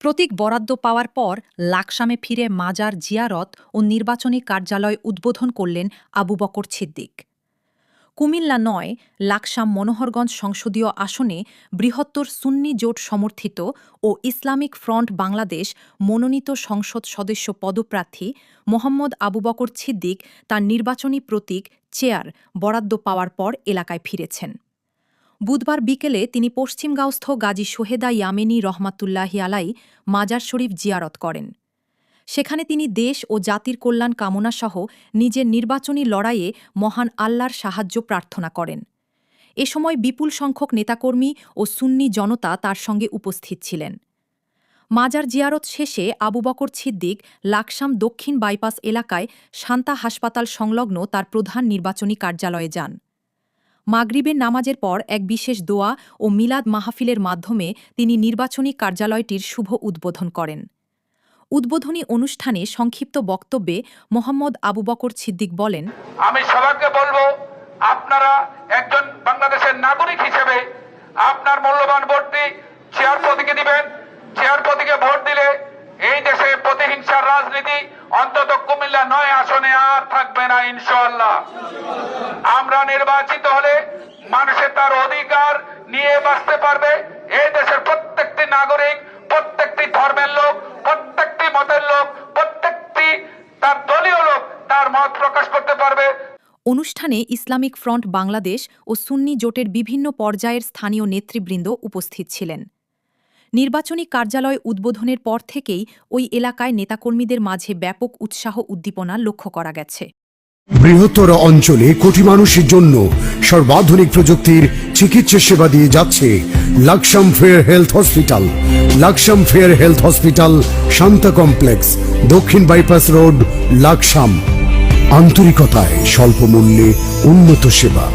প্রতীক বরাদ্দ পাওয়ার পর লাকসামে ফিরে মাজার জিয়ারত ও নির্বাচনী কার্যালয় উদ্বোধন করলেন আবু বকর ছিদ্দিক কুমিল্লা নয়, লাকসাম মনোহরগঞ্জ সংসদীয় আসনে বৃহত্তর সুন্নি জোট সমর্থিত ও ইসলামিক ফ্রন্ট বাংলাদেশ মনোনীত সংসদ সদস্য পদপ্রার্থী মোহাম্মদ আবু বকর ছিদ্দিক তার নির্বাচনী প্রতীক, চেয়ার বরাদ্দ পাওয়ার পর এলাকায় ফিরেছেন। বুধবার বিকেলে তিনি পশ্চিমগাঁওস্থ গাজী সোহেদা ইয়ামেনী রহমাতুল্লাহি আলাই মাজার শরীফ জিয়ারত করেন। সেখানে তিনি দেশ ও জাতির কল্যাণ কামনাসহ নিজের নির্বাচনী লড়াইয়ে মহান আল্লাহর সাহায্য প্রার্থনা করেন। এ সময় বিপুল সংখ্যক নেতাকর্মী ও সুন্নি জনতা তার সঙ্গে উপস্থিত ছিলেন। মাজার জিয়ারত শেষে আবু বকর ছিদ্দিক লাকসাম দক্ষিণ বাইপাস এলাকায় শান্তা হাসপাতাল সংলগ্ন তার প্রধান নির্বাচনী কার্যালয়ে যান। মাগরিবের নামাজের পর এক বিশেষ দোয়া ও মিলাদ মাহফিলের মাধ্যমে তিনি নির্বাচনী কার্যালয়টির শুভ উদ্বোধন করেন। উদ্বোধনী অনুষ্ঠানে সংক্ষিপ্ত বক্তব্যে মোহাম্মদ আবু বকর ছিদ্দিক বলেন, আমি সবাইকে বলব, আপনারা একজন বাংলাদেশের নাগরিক হিসেবে আপনার মূল্যবান ভোটটি চেয়ার প্রতীকে দিবেন কুমিল্লা নয় আসনে আর থাকবে না, ইনশাআল্লাহ। আমরা নির্বাচিত হলে মানুষের তার অধিকার নিয়ে বাঁচতে পারবে। এই দেশের প্রত্যেকটি নাগরিক, প্রত্যেকটি ধর্মের লোক, প্রত্যেকটি মতের লোক, প্রত্যেকটি তার দলীয় লোক তার মত প্রকাশ করতে পারবে। অনুষ্ঠানে ইসলামিক ফ্রন্ট বাংলাদেশ ও সুন্নি জোটের বিভিন্ন পর্যায়ের স্থানীয় নেতৃবৃন্দ উপস্থিত ছিলেন। নির্বাচনী কার্যালয় উদ্বোধনের পর থেকেই ওই এলাকায় নেতাকর্মীদের মাঝে ব্যাপক উৎসাহ উদ্দীপনা লক্ষ্য করা গেছে। বৃহত্তর অঞ্চলে কোটি মানুষের জন্য সর্বাধুনিক প্রযুক্তির চিকিৎসা সেবা দিয়ে যাচ্ছে Laksam fair health hospital. Laksam fair health hospital Shanta complex, দক্ষিণ বাইপাস রোড, লাকসাম। আন্তরিকতায় স্বল্প মূল্যে উন্নত সেবা।